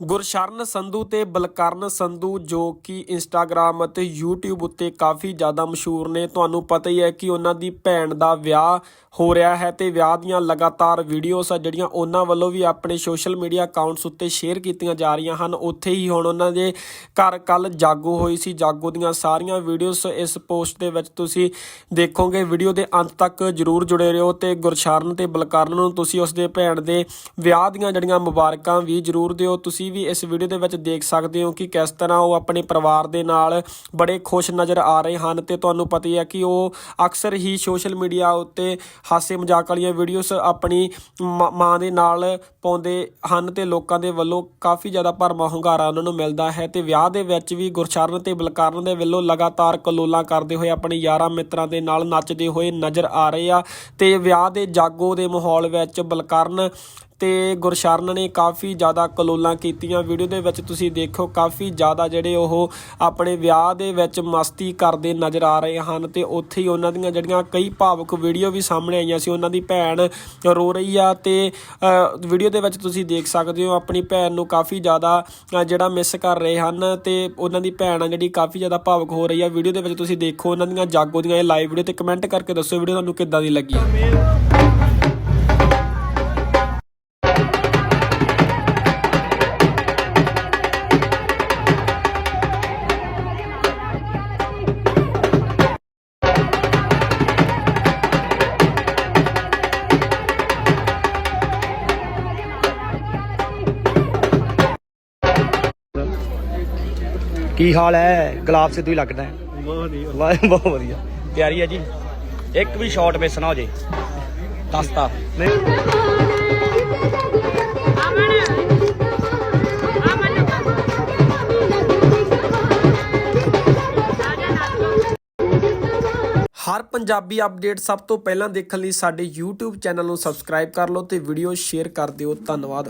ਗੁਰਸ਼ਰਨ ਸੰਧੂ ਤੇ ਬਲਕਰਨ ਸੰਧੂ ਜੋ ਕਿ ਇੰਸਟਾਗ੍ਰam ਅਤੇ YouTube ਉੱਤੇ ਕਾਫੀ ਜ਼ਿਆਦਾ ਮਸ਼ਹੂਰ ਨੇ। ਤੁਹਾਨੂੰ ਪਤਾ ਹੀ ਹੈ ਕਿ ਉਹਨਾਂ ਦੀ ਭੈਣ ਦਾ ਵਿਆਹ ਹੋ ਰਿਹਾ ਹੈ ਤੇ ਵਿਆਹ ਦੀਆਂ ਲਗਾਤਾਰ ਵੀਡੀਓਜ਼ ਆ ਜਿਹੜੀਆਂ ਉਹਨਾਂ ਵੱਲੋਂ ਵੀ ਆਪਣੇ ਸੋਸ਼ਲ ਮੀਡੀਆ ਅਕਾਊਂਟਸ ਉੱਤੇ ਸ਼ੇਅਰ ਕੀਤੀਆਂ ਜਾ ਰਹੀਆਂ ਹਨ। ਉੱਥੇ ਹੀ ਹੁਣ ਉਹਨਾਂ ਦੇ ਘਰ ਕੱਲ ਜਾਗੋ ਹੋਈ ਸੀ। ਜਾਗੋ ਦੀਆਂ ਸਾਰੀਆਂ ਵੀਡੀਓਜ਼ ਇਸ ਪੋਸਟ ਦੇ ਵਿੱਚ ਤੁਸੀਂ ਦੇਖੋਗੇ। ਵੀਡੀਓ ਦੇ ਅੰਤ ਤੱਕ ਜਰੂਰ ਜੁੜੇ ਰਹੋ ਤੇ ਗੁਰਸ਼ਰਨ ਤੇ ਬਲਕਰਨ ਨੂੰ ਤੁਸੀਂ ਉਸ ਦੇ ਭੈਣ ਦੇ ਵਿਆਹ ਦੀਆਂ ਜਿਹੜੀਆਂ ਮੁਬਾਰਕਾਂ ਵੀ ਜਰੂਰ ਦਿਓ। ਤੁਸੀਂ ਵੀ ਇਸ ਵੀਡੀਓ ਦੇ ਵਿੱਚ ਦੇਖ ਸਕਦੇ ਹੋ ਕਿ ਕਿਸ ਤਰ੍ਹਾਂ ਉਹ ਆਪਣੇ ਪਰਿਵਾਰ ਦੇ ਨਾਲ ਬੜੇ ਖੁਸ਼ ਨਜ਼ਰ ਆ ਰਹੇ ਹਨ ਤੇ ਤੁਹਾਨੂੰ ਪਤਾ ਹੀ ਹੈ ਕਿ ਉਹ ਅਕਸਰ ਹੀ ਸੋਸ਼ਲ ਮੀਡੀਆ ਉੱਤੇ ਹਾਸੇ ਮਜ਼ਾਕ ਵਾਲੀਆਂ ਵੀਡੀਓਜ਼ ਆਪਣੀ ਮਾਂ ਦੇ ਨਾਲ ਪਾਉਂਦੇ ਹਨ ਤੇ ਲੋਕਾਂ ਦੇ ਵੱਲੋਂ ਕਾਫੀ ਜ਼ਿਆਦਾ ਭਰਮਾ ਹੁੰਗਾਰਾ ਉਹਨਾਂ ਨੂੰ ਮਿਲਦਾ ਹੈ ਤੇ ਵਿਆਹ ਦੇ ਵਿੱਚ ਵੀ ਗੁਰਚਰਨ ਤੇ ਬਲਕਰਨ ਦੇ ਵੱਲੋਂ ਲਗਾਤਾਰ ਕਲੋਲਾਂ ਕਰਦੇ ਹੋਏ ਆਪਣੇ ਯਾਰਾਂ ਮਿੱਤਰਾਂ ਦੇ ਨਾਲ ਨੱਚਦੇ ਹੋਏ ਨਜ਼ਰ ਆ ਰਹੇ ਆ ਤੇ ਵਿਆਹ ਦੇ ਜਾਗੋ ਦੇ ਮਾਹੌਲ ਵਿੱਚ ਬਲਕਰਨ ਤੇ ਗੁਰਸ਼ਰਨ ਨੇ ਕਾਫੀ ਜ਼ਿਆਦਾ ਕਲੋਲਾਂ ਕੀਤੀਆਂ। ਵੀਡੀਓ ਦੇ ਵਿੱਚ ਤੁਸੀਂ ਦੇਖੋ, ਕਾਫੀ ਜ਼ਿਆਦਾ ਜਿਹੜੇ ਉਹ ਆਪਣੇ ਵਿਆਹ ਦੇ ਵਿੱਚ ਮਸਤੀ ਕਰਦੇ ਨਜ਼ਰ ਆ ਰਹੇ ਹਨ ਤੇ ਉੱਥੇ ਹੀ ਉਹਨਾਂ ਦੀਆਂ ਜਿਹੜੀਆਂ ਕਈ ਭਾਵੁਕ ਵੀਡੀਓ ਵੀ ਸਾਹਮਣੇ ਆਈਆਂ ਸੀ। ਉਹਨਾਂ ਦੀ ਭੈਣ ਰੋ ਰਹੀ ਆ ਤੇ ਵੀਡੀਓ ਦੇ ਵਿੱਚ ਤੁਸੀਂ ਦੇਖ ਸਕਦੇ ਹੋ ਆਪਣੀ ਭੈਣ ਨੂੰ ਕਾਫੀ ਜ਼ਿਆਦਾ ਜਿਹੜਾ ਮਿਸ ਕਰ ਰਹੇ ਹਨ ਤੇ ਉਹਨਾਂ ਦੀ ਭੈਣ ਆ ਜਿਹੜੀ ਕਾਫੀ ਜ਼ਿਆਦਾ ਭਾਵੁਕ ਹੋ ਰਹੀ ਆ। ਵੀਡੀਓ ਦੇ ਵਿੱਚ ਤੁਸੀਂ ਦੇਖੋ ਉਹਨਾਂ ਦੀਆਂ ਜਾਗੋ ਦੀਆਂ ਇਹ ਲਾਈਵ ਵੀਡੀਓ ਤੇ ਕਮੈਂਟ ਕਰਕੇ ਦੱਸੋ ਵੀਡੀਓ ਤੁਹਾਨੂੰ ਕਿੱਦਾਂ ਦੀ ਲੱਗੀ। ਕੀ ਹਾਲ ਹੈ? ਗੁਲਾਬ ਸਿੱਧੂ ਹੀ ਲੱਗਦਾ ਹੈ। ਬਹੁਤ ਵਧੀਆ। ਵਾਹ ਬਹੁਤ ਵਧੀਆ। ਤਿਆਰੀ ਹੈ ਜੀ। ਇੱਕ ਵੀ ਸ਼ਾਟ ਮਿਸ ਨਾ ਹੋ ਜੇ। ਦੱਸਤਾ। ਨਹੀਂ ਹਰ ਪੰਜਾਬੀ ਅਪਡੇਟ ਸਭ ਤੋਂ ਪਹਿਲਾਂ ਦੇਖਣ ਲਈ ਸਾਡੇ YouTube ਚੈਨਲ ਨੂੰ ਸਬਸਕ੍ਰਾਈਬ ਕਰ ਲਓ ਤੇ ਵੀਡੀਓ ਸ਼ੇਅਰ ਕਰ ਦਿਓ। ਧੰਨਵਾਦ।